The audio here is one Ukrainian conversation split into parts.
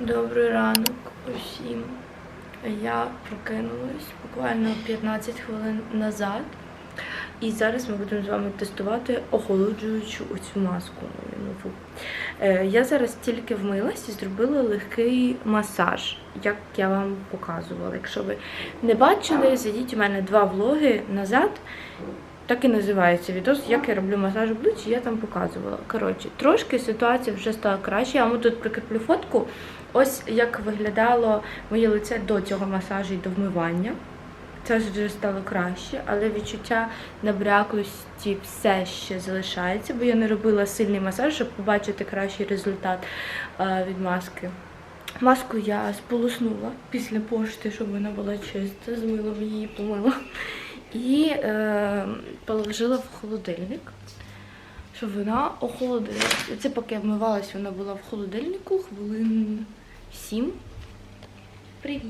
Добрий ранок усім. Я прокинулась буквально 15 хвилин назад. І зараз ми будемо з вами тестувати охолоджуючу оцю маску нову. Е, Я зараз тільки вмилась і зробила легкий масаж, як я вам показувала. Якщо ви не бачили, зайдіть у мене два влоги назад. Так і називається відос, як я роблю масаж обличчя, я там показувала. Коротше, трошки ситуація вже стала краще. Я вам тут прикріплю фотку. Ось як виглядало моє лице до цього масажу і до вмивання. Це вже стало краще, але відчуття набряклості все ще залишається, бо я не робила сильний масаж, щоб побачити кращий результат е, від маски. Маску я сполоснула після пошти, щоб вона була чиста, з милом її помила. І е, положила в холодильник, щоб вона охолодилась. Це поки я вмивалась, вона була в холодильнику хвилин 7. Привіт.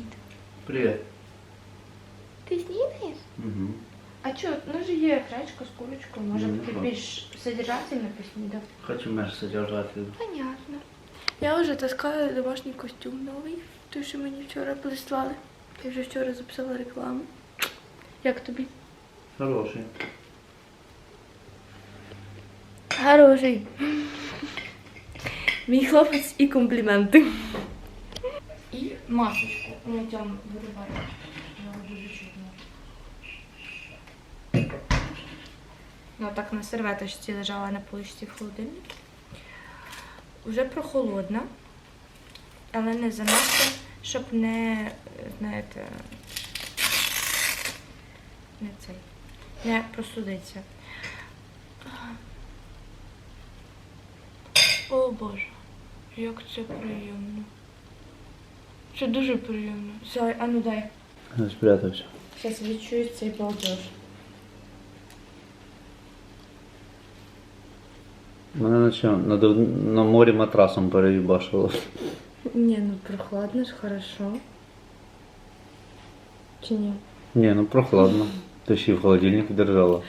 Привет. Ти снідаєш? Угу. А що, ну ж є гречка з курочкою, може Ну, ти що? більш содержательно поснідав. Хочу меж содержатель. Понятно. Я вже таскаю домашній костюм новий, той, що мені вчора прислали. Я вже вчора записала рекламу. Як тобі? Хороший. Хороший. Мій хлопець і компліменти. І масочку. Там вириваю. Дуже чудно. Ну, так на серветочці лежала на поличці в холодильнику. Уже прохолодна, але не занадто, щоб не, знаєте, не цей, не простудиться. О Боже, як це приємно. Це дуже приємно. Зай, а ну дай. Спрятався. Зараз відчую цей балдеж. Мене наче на, дов- на морі матрасом переїбашило. Ні, ну прохладно ж, хорошо. Чи ні? Ні, ну прохладно. Ти ще й в холодильник держала.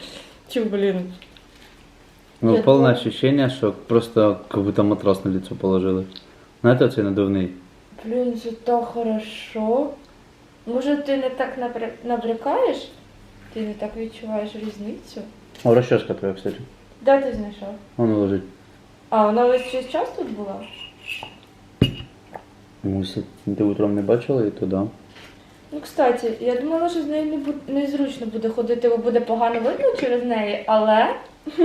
Чи, блін. Ну, Я полное думала- ощущение, что просто как будто матрас на лицо положили. Знаєте, оцей надувний? Блін, це так хорошо. Може, ти не так набря- набрякаєш? Ти не так відчуваєш різницю? А розчоска твоя, кстати. Де ти знайшов? Воно лежить. А, вона весь цей час тут була? Ну, ти утром не бачила, то да. Ну, кстати, я думала, що з нею не бу- незручно буде ходити, бо буде погано видно через неї, але.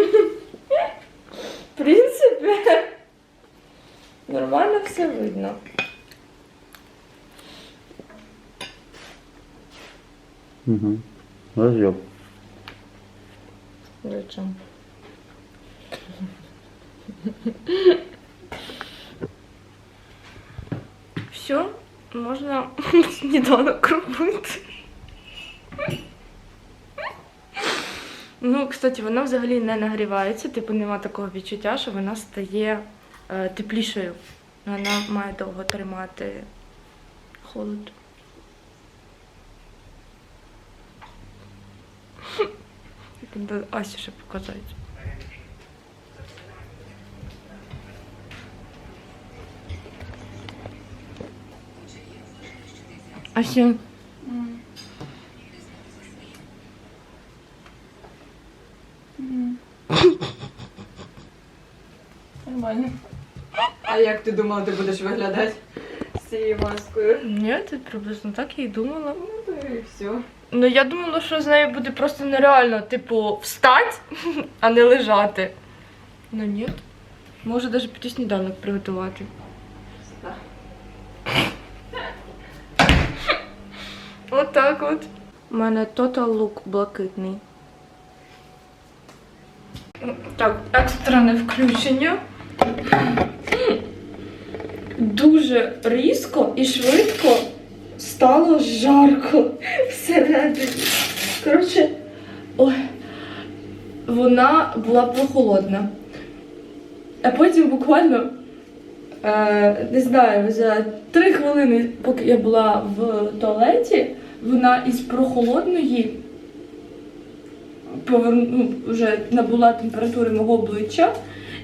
В принципі, нормально все видно. Угу. Роз'єб. Зачем? Все, можна сніданок робити. Ну, кстати, вона взагалі не нагрівається, типу нема такого відчуття, що вона стає е, теплішою. Вона має довго тримати холод. Треба Асі ще показати. Ася. Нормально. А як ти думала, ти будеш виглядати з цією маскою? Ні, ти приблизно так я і думала. Ну, то і все. Ну я думала, що з нею буде просто нереально, типу, встати, а не лежати. Ну ні. Може навіть піти сніданок приготувати. Отак от. У мене Total Look блакитний. Так, екстрене включення. Дуже різко і швидко стало жарко всередині. Коротше, ой, вона була прохолодна. А потім буквально, е, не знаю, за три хвилини, поки я була в туалеті, вона із прохолодної поверну, вже набула температури мого обличчя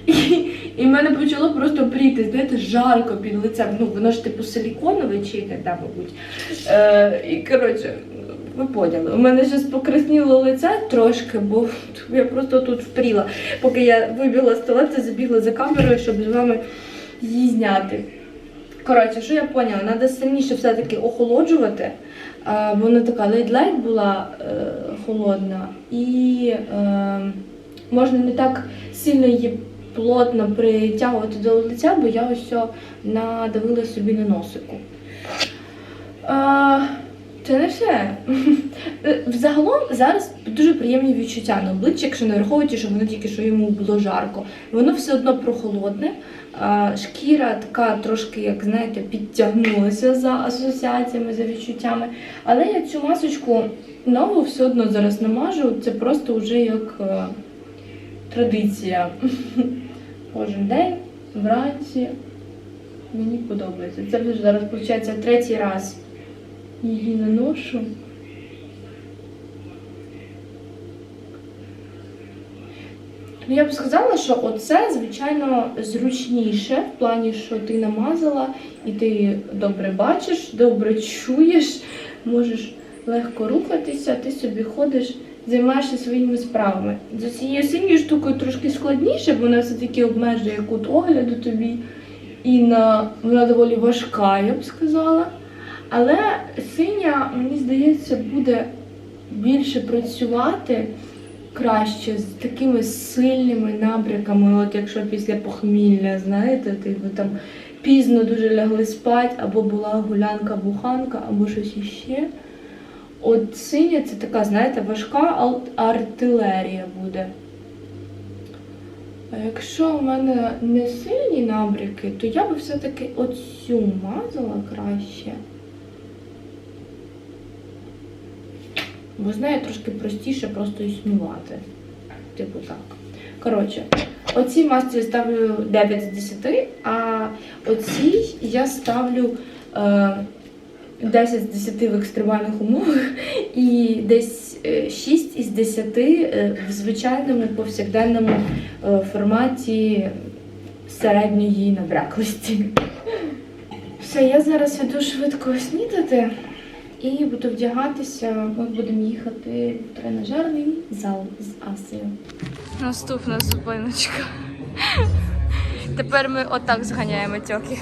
І, і в мене почало просто пріти, знаєте, жарко під лицем. Ну, воно ж типу силіконове чи яке там, мабуть. Е, і коротше, ви поняли. У мене зараз покрасніло лице трошки, бо я просто тут впріла. Поки я вибігла з туалету, забігла за камерою, щоб з вами її зняти. Коротше, що я поняла, треба сильніше все-таки охолоджувати. А, вона така ледь-ледь була е, холодна, і е, можна не так сильно її плотно притягувати до лиця, бо я ось надавила собі на носику. А, це не все. Взагалом зараз дуже приємні відчуття на обличчі, якщо не враховуючи, що воно тільки що йому було жарко. Воно все одно прохолодне. Шкіра така трошки, як знаєте, підтягнулася за асоціаціями, за відчуттями. Але я цю масочку нову все одно зараз намажу. Це просто вже як е, традиція. Кожен день, вранці. Мені подобається. Це вже зараз, виходить, третій раз її наношу. Ну, я б сказала, що оце, звичайно, зручніше в плані, що ти намазала і ти добре бачиш, добре чуєш, можеш легко рухатися, ти собі ходиш, займаєшся своїми справами. За цією синьою штукою трошки складніше, бо вона все-таки обмежує кут огляду тобі. І на, вона доволі важка, я б сказала. Але синя, мені здається, буде більше працювати краще з такими сильними набряками, от якщо після похмілля, знаєте, ти ви там пізно дуже лягли спати, або була гулянка-буханка, або щось іще. От синя це така, знаєте, важка артилерія буде. А якщо у мене не сильні набряки, то я би все-таки оцю мазала краще. Бо з нею трошки простіше просто існувати. Типу так. Коротше, оцій масці я ставлю 9 з 10, а оцій я ставлю е, 10 з 10 в екстремальних умовах і десь е, 6 із 10 е, в звичайному повсякденному е, форматі середньої набряклості. Все, я зараз іду швидко снідати і буду вдягатися. Ми будемо їхати в тренажерний зал з Асею. Наступна зупиночка. Тепер ми отак зганяємо тьоки.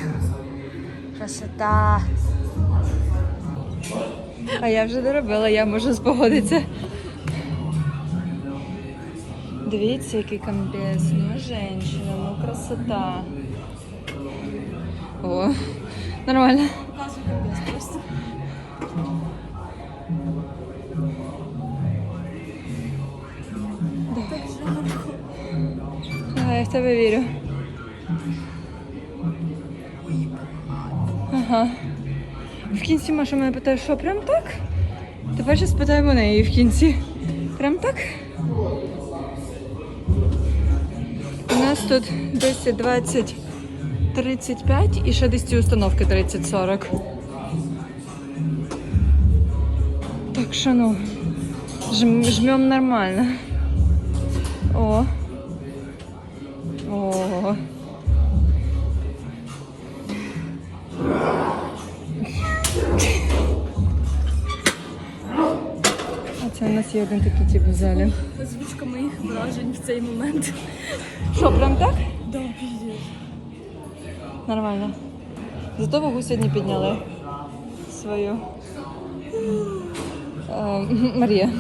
Красота. А я вже доробила, я можу спогодитися. Дивіться, який комбез. Ну, женщина, ну красота. О, нормально. Да, я в тебе вірю. Ага. В кінці Маша мене питає, що прям так? Тепер ще спитаємо неї в кінці. Прям так? У нас тут 10, 20, 35 і ще десь ці установки 30-40. Так що ну, жм, жмем нормально. О. Один такий тип в залі. Озвучка моїх вражень в цей момент. Що, прям так? Да. Нормально. Зато вагу сьогодні підняли свою. Е, Марія.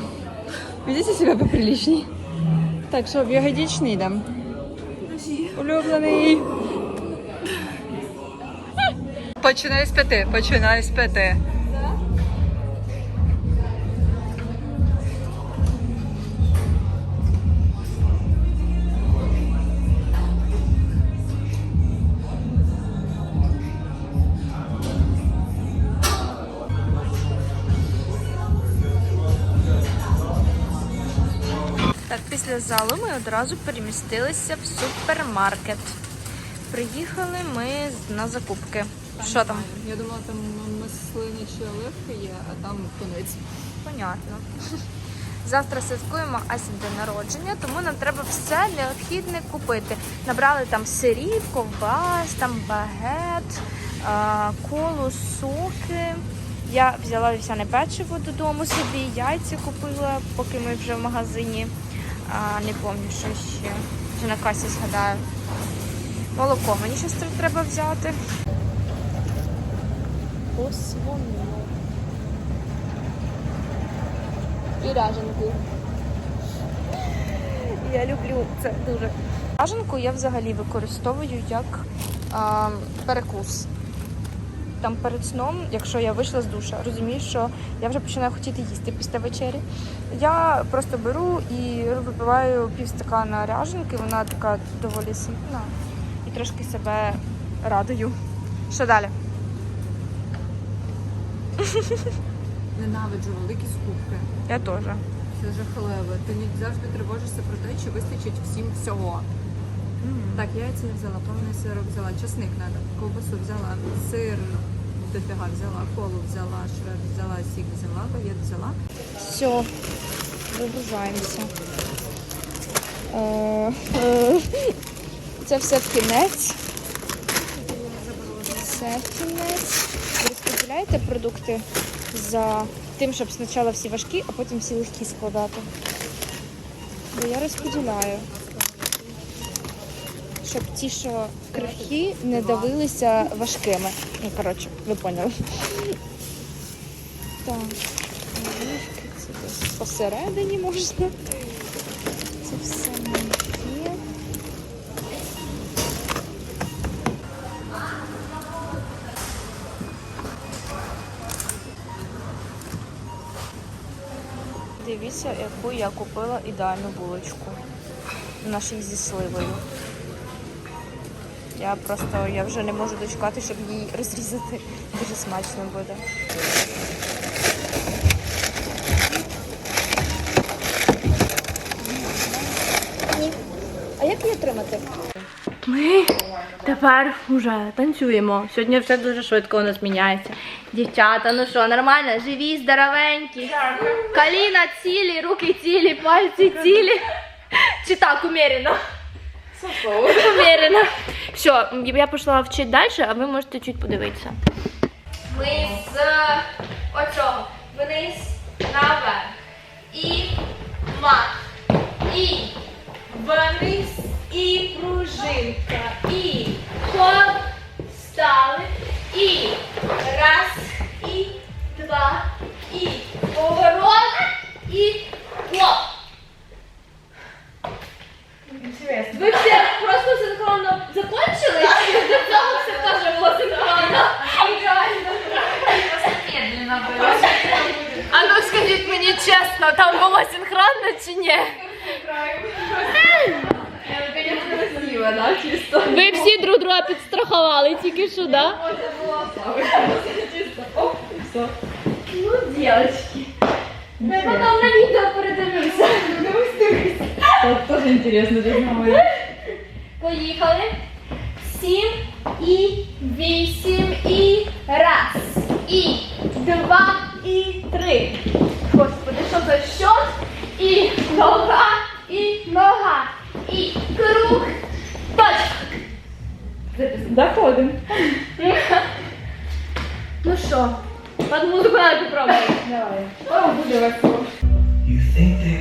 Ведите себе поприличней. Так, що, в ягодичний йдемо? Улюблений. Починай з п'яти, починай з п'яти. Після залу ми одразу перемістилися в супермаркет. Приїхали ми на закупки. Що там? Я думала, там маслини чи оливки є, а там конець. Понятно. Завтра святкуємо Асін день народження, тому нам треба все необхідне купити. Набрали там сирів, ковбас, там багет, колу, соки. Я взяла вівсяне печиво додому собі, яйця купила, поки ми вже в магазині. А, не пам'ятаю, що ще. Вже на касі згадаю. Молоко мені ще треба взяти. Посвону. І ряженку. Я люблю це дуже. Ряженку я взагалі використовую як а, перекус. Там перед сном, якщо я вийшла з душа, розумію, що я вже починаю хотіти їсти після вечері. Я просто беру і випиваю півстакана ряженки, вона така доволі ситна і трошки себе радую. Що далі? Ненавиджу великі скупки. Я теж. Це жахливо. Ти завжди тривожишся про те, чи вистачить всім всього. Так, яйця я взяла, повний сирок взяла, чесник треба, ковбасу взяла, сир дофіга взяла, колу взяла, шред взяла, сік взяла, багет взяла. Все, вигружаємося. Е, е, Це все в кінець. Це в кінець. Ви розподіляєте продукти за тим, щоб спочатку всі важкі, а потім всі легкі складати. Бо я розподіляю. Щоб ті, що крихкі, не давилися важкими. Ну, коротше, ви поняли. Так. Оливки, це десь посередині можна. Це все є. Дивіться, яку я купила ідеальну булочку. Нашу зі сливою. Я просто я вже не можу дочекати, щоб її розрізати. Дуже смачно буде. А як її тримати? Ми тепер вже танцюємо. Сьогодні все дуже швидко у нас міняється. Дівчата, ну що, нормально? Живі, здоровенькі. Коліна цілі, руки цілі, пальці цілі. Чи так, умеренно? Умеренно. Все, я пішла вчити далі, а ви можете чуть подивитися. Ми з оцього вниз наверх. І мах. І вниз і пружинка. І хоп, стали. І раз, і два, і поворот, і хоп. Ви все просто синхронно закончили? Чи до цього все теж було синхронно? А ну скажіть мені чесно, там було синхронно чи ні? Ви всі друг друга підстрахували тільки що, да? Ну, дівчатки. Я потім на відео передивлюся. Тоже інтересно. Поїхали. Сім і вісім і раз. І два і три. Господи, що за щот? І нога, і нога. І круг. Точка. Доходимо. Ну що, під музику надо попробувати. Давай. О, буде весело. You think that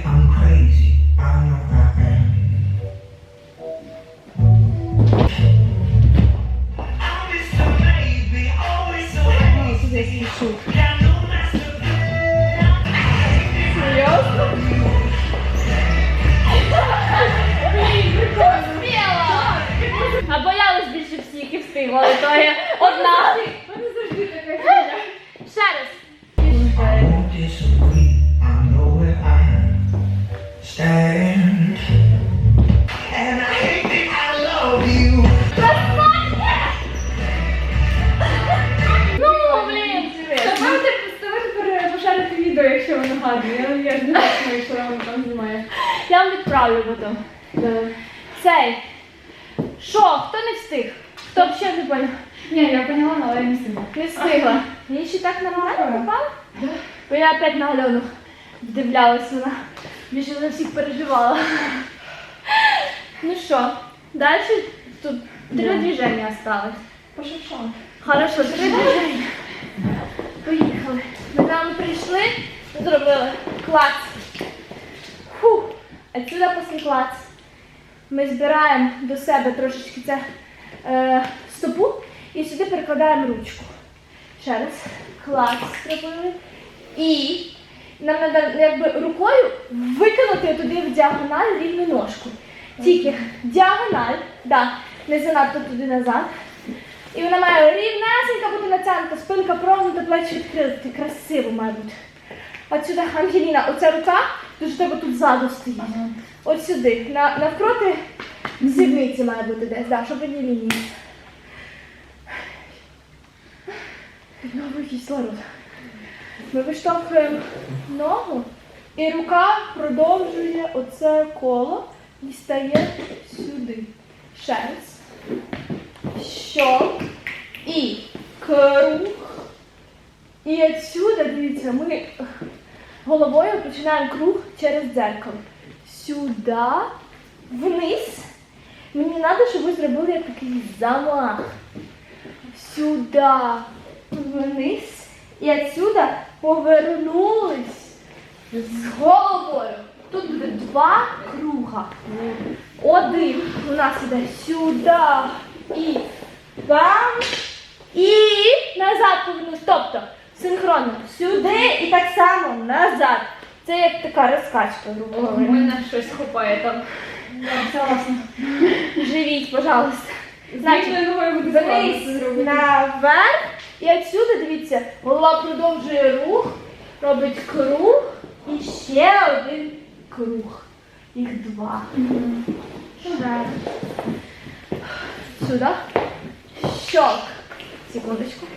А боялась більше всіх і встигла, але то є одна. Ще раз. Якщо ви нагадує. Я ж не знаю, що вона там знімає. Я вам відправлю потім. Цей. Що, хто не встиг? Хто б ще не поняв? Ні, я поняла, але я не сильно. Не встигла. Їй ще так нормально попало? Бо я опять на Альону Вдивлялась вона. Більше за всіх переживала. Ну що, далі тут три движення осталось. Пошуршала. Хорошо, три движення. Поїхали. Ми там прийшли, зробили клац. Фу. Отсюда після клац. Ми збираємо до себе трошечки це е, стопу і сюди перекладаємо ручку. Ще раз. Клац зробили. І нам треба якби рукою викинути туди в діагональ рівну ножку. Тільки діагональ, да, не занадто туди назад. І вона має рівнесенька бути натягнута, спинка прогнута, плечі відкриті. Красиво має бути. От сюди, Ангеліна, оця рука, дуже тебе тут ззаду стоїть. От сюди. На, навпроти сідниці має бути десь, да, щоб одні лінії. Новий кислород. Ми виштовхуємо ногу, і рука продовжує оце коло і стає сюди. Ще раз. Щок. І круг. І отсюди, дивіться, ми головою починаємо круг через дзеркало. Сюди, вниз. Мені треба, щоб ви зробили такий замах. Сюди, вниз. І отсюди повернулись з головою. Тут буде два круга. Один у нас іде сюди і бам. І назад повернусь. Тобто синхронно сюди і так само назад. Це як така розкачка, грубо говоря. Мене щось хопає там. Согласна. Живіть, пожалуйста. Значить, вниз, наверх. І отсюди, дивіться, голова продовжує рух, робить круг і ще один круг. Їх два. Сюди. Щок. Секундочку.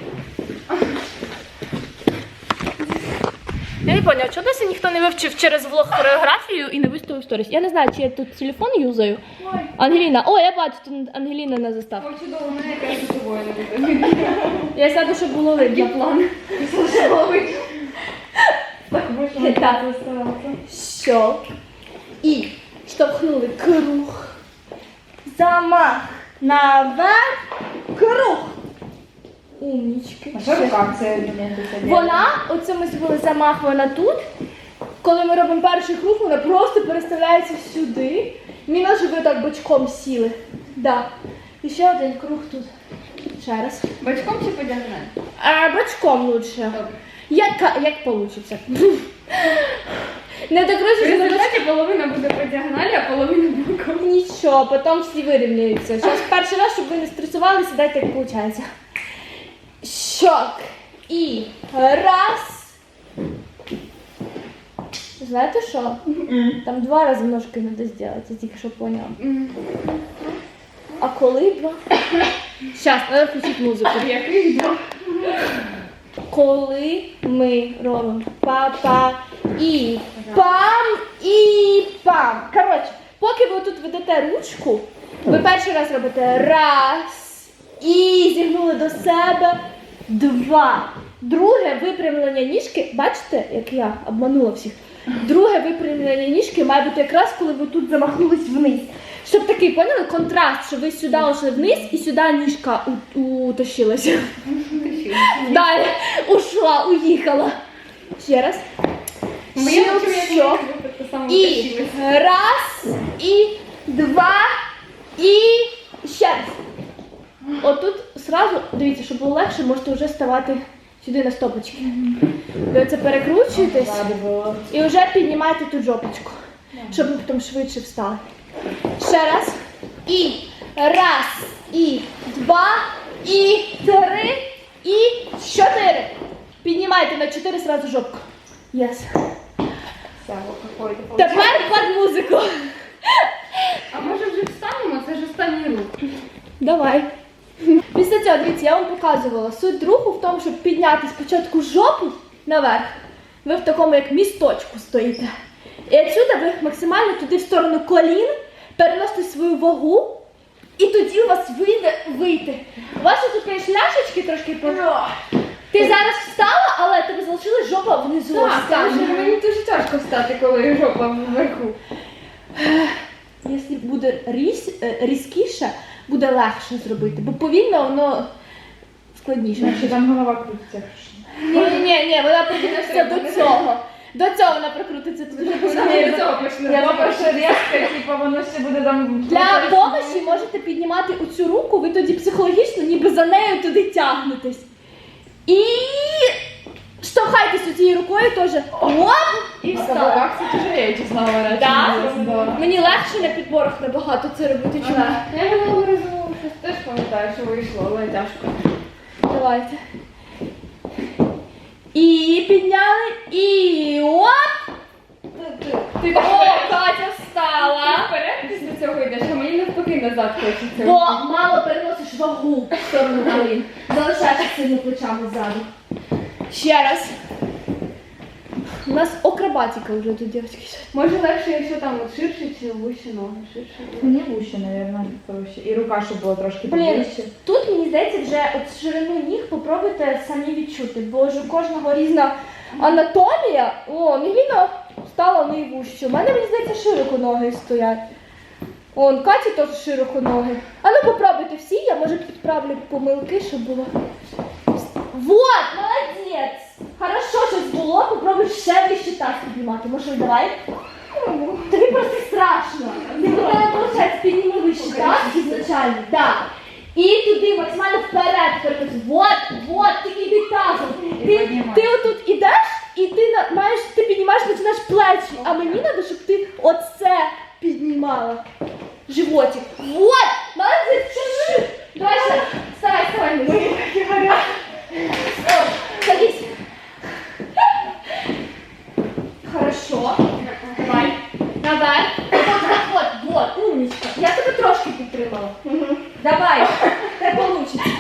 Я не поняла, чого досі ніхто не вивчив через влог хореографію і не виставив сторіс. Я не знаю, чи я тут телефон юзаю. Ангеліна, о, я бачу, тут Ангеліна на заставці. Ой, чудово, мене якраз з тобою не буде. Я сяду, щоб було видно. план. Так можна Так. Щок. І штовхнули круг. Замах. Наверх. Круг. Умнічки. А що в руках це елементи Вона, оце ми зробили замах, вона тут. Коли ми робимо перший круг, вона просто переставляється сюди. Щоб ви так бочком сіли. Да. І ще один круг тут. Ще раз. Бачком чи по діагоналі? А, бочком лучше. Як, як получиться. Не В докручуйся, не результаті половина буде по діагоналі, а половина боком. Нічого, потім всі вирівняються. Зараз перший раз, щоб ви не стресували, сідайте, як виходить. Щок. І раз. Знаєте що? Там два рази ножки треба зробити, я тільки що поняла. А коли два? Зараз, треба включити музику. Яких два? Коли ми робимо па-па і пам і пам. Коротше, поки ви тут ведете ручку, ви перший раз робите раз і зігнули до себе два. Друге випрямлення ніжки, бачите, як я обманула всіх. Друге випрямлення ніжки має бути якраз, коли ви тут замахнулись вниз. Щоб такий, поняли, контраст, що ви сюди ушли вниз і сюди ніжка у- утащилася. Далі ушла, уїхала. Ще раз. Як саме І раз, і два, і ще раз. Отут зразу, дивіться, щоб було легше, можете вже ставати сюди на стопочки. Ви оце перекручуєтесь і вже піднімайте тут жопочку, щоб ви потім швидше встали. Ще раз. І раз, і два, і три, і чотири. Піднімайте на чотири зразу жопку. Єс. Все, Тепер під музику. А може вже встанемо? Це ж останній рух. Давай. Після цього, дивіться, я вам показувала. Суть руху в тому, щоб підняти спочатку жопу наверх. Ви в такому як місточку стоїте. І отсюди ви максимально туди в сторону колін переносите свою вагу, і тоді у вас вийде вийти. У вас тут, звісно, ляшечки трошки по. Ти зараз встала, але тебе залишилась жопа внизу Так, стану. тому що мені дуже тяжко встати, коли жопа вверху. Якщо буде різ, е, різкіше, буде легше зробити, бо повільно воно складніше. Що там голова крутиться. Ні, ні, ні, вона прикрутиться до цього. До цього вона прикрутиться. Тут вже до. Я перше різко, типу, воно ще буде там... Для помощі можете піднімати оцю руку, ви тоді психологічно ніби за нею туди тягнетесь. І штовхайтесь цією рукою теж. Оп! І встали. це тяжелее, чесно говоря. Да? Мені легше на підборах набагато це робити. Чому? Я минулого разу щось теж пам'ятаю, що вийшло, але тяжко. Давайте. І підняли, і оп! Ти О, Катя встала! вперед після цього йдеш, а мені навпаки назад хочеться. Бо мало переносиш вагу в сторону колін. Залишаєшся сильно плечами ззаду. Ще раз. У нас акробатика вже тут, дівчатки. Може легше, якщо там от ширше чи вище ноги, ширше. Мені вуще, мабуть, проще. І рука, щоб була трошки Блін, поближче. тут мені здається вже от ширину ніг попробуйте самі відчути, бо ж у кожного різна анатомія. О, Міліна стала найвужче. У мене мені здається широко ноги стоять. Он, Каті теж широко ноги. А ну попробуйте всі, я може підправлю помилки, щоб було. Вот, молодець! Хорошо, щось було, попробуй ще вище таз піднімати. Може, давай? Тобі просто страшно. Не буде виходить, підніми вище таз ізначально. Да. І туди максимально вперед, вперед. Вот, вот, тільки йди тазом. Ти, ти отут ідеш, і ти на- маєш, ти піднімаєш, починаєш плечі, а мені треба, щоб ти оце піднімала. Животик. Вот! Молодець, чужи! Давай ще. Вставай, вставай. Мої такі горять. О, садись. Хорошо. Давай. Давай. Вот, вот, вот, умничка. Я тебе трошки підтримала. Давай. Це получиться.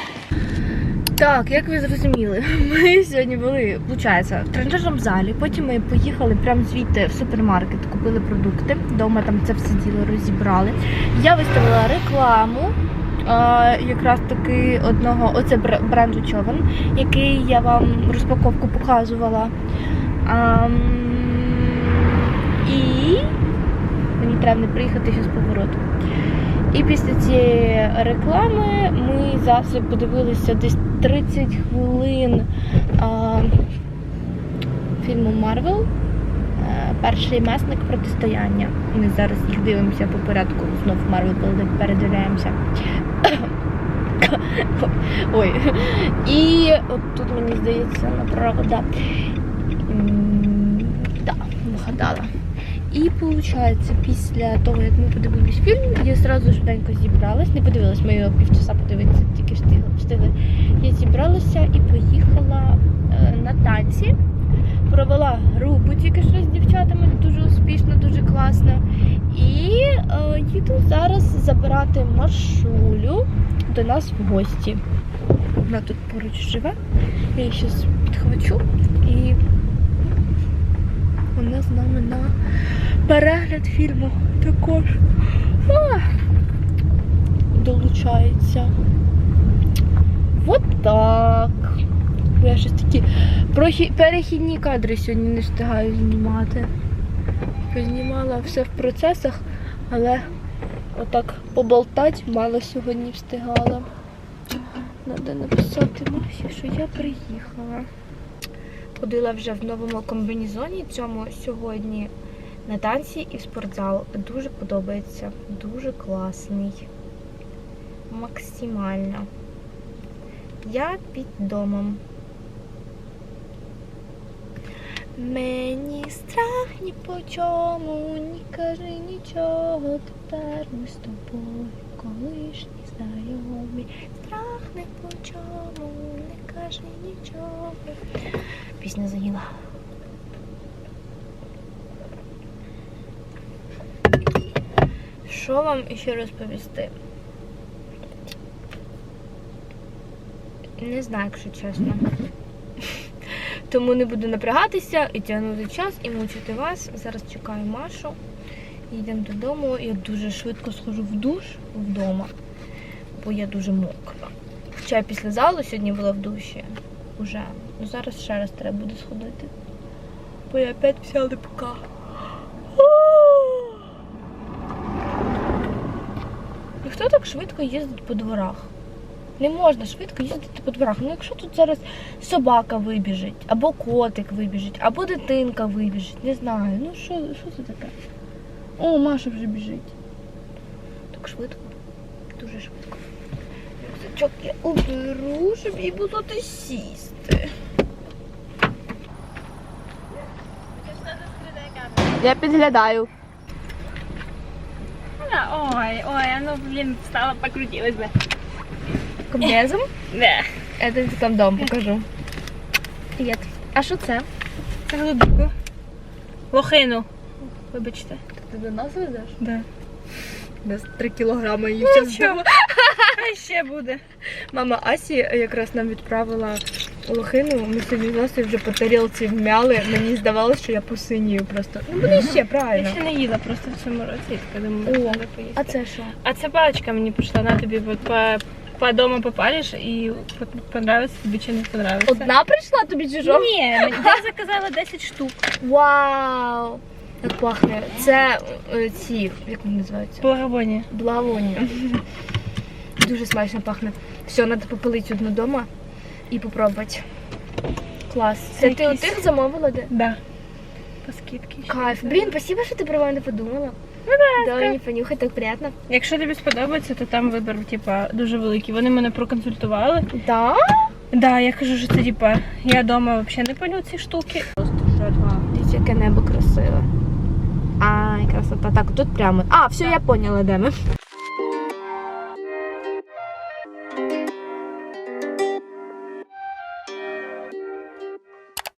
Так, як ви зрозуміли, ми сьогодні були, виходить, в тренажерному залі. Потім ми поїхали прямо звідти в супермаркет, купили продукти. Дома там це все діло розібрали. Я виставила рекламу. Якраз таки одного, оце бренду човен, який я вам розпаковку показувала. І мені треба не приїхати ще з повороту. І після цієї реклами ми завжди подивилися десь 30 хвилин фільму Марвел. Перший месник протистояння. Ми зараз їх дивимося по порядку. Знов Марвел передивляємося. Ой. І от тут мені здається направо, да. Да, вгадала. І виходить, після того, як ми подивились фільм, я одразу швиденько зібралась. Не подивилась, ми його півчаса подивитися, тільки встигли. Я зібралася і поїхала е, на танці. Провела групу тільки що з дівчатами, дуже успішно, дуже класно. І е, їду зараз забирати Машулю до нас в гості. Вона тут поруч живе. Я її зараз підхвачу і вона з нами на перегляд фільму також а, долучається. От так. Бо Я щось такі перехідні кадри сьогодні не встигаю знімати. Познімала все в процесах, але отак поболтати мало сьогодні встигала. Треба написати Масі, що я приїхала. Ходила вже в новому комбінезоні цьому сьогодні на танці і в спортзал. Дуже подобається, дуже класний. Максимально. Я під домом. Мені страх ні по чому, ні кажи нічого. Тепер ми з тобою, колишні знайомі. Страх не по чому, не кажи нічого. Пісня заїла. Що вам ще розповісти? Не знаю, якщо чесно. Тому не буду напрягатися і тягнути час і мучити вас. Зараз чекаю Машу. Йдемо додому. Я дуже швидко схожу в душ вдома, бо я дуже мокра. Хоча я після залу сьогодні була в душі. Уже. Ну зараз ще раз треба буде сходити. лапою опять взяли пока. Ну хто так швидко їздить по дворах? Не можна швидко їздити по дворах. Ну якщо тут зараз собака вибіжить, або котик вибіжить, або дитинка вибіжить, не знаю. Ну що, що це таке? О, Маша вже біжить. Так швидко. Дуже швидко. Рюкзачок я уберу, щоб їй було де сісти. Я підглядаю. Ой, ой, оно, блин, встала, покрутилась бы. Комбезом? Да. Я тобі там дом покажу. Привіт. А що це? Це голубику. Лохину. Вибачте. Ти до нас ведеш? Да. У 3 кілограми її Ну, зараз. А ще буде. Мама Асі якраз нам відправила лохину. Ми собі з вже по тарілці вмяли. Мені здавалося, що я посинію просто. Ну буде ще правильно. Я ще не їла просто в цьому році, я така думаю, О, поїсти. А це що? А ця паличка мені прийшла, на тобі по, по дому попалиш і по- понравиться тобі чи не понравиться. Одна прийшла тобі чи що? Ні, я заказала 10 штук. Вау! Як пахне. Це е, ці, як вони називаються? Благовонія. Благовоння. Дуже смачно пахне. Все, треба попилити одну дома і попробувати. Клас. Це ти у тих замовила де? Да. По скидці. Кайф. Блін, спасибо, що ти про мене подумала. Не понюхай, так приємно. Якщо тобі сподобається, то там вибір, типа, дуже великий. Вони мене проконсультували. Да? Да, я кажу, що це типа, я вдома взагалі не поню ці штуки. Дивіться, яке небо красиве. Ай, красота. Так, тут прямо. А, все, я поняла, де ми.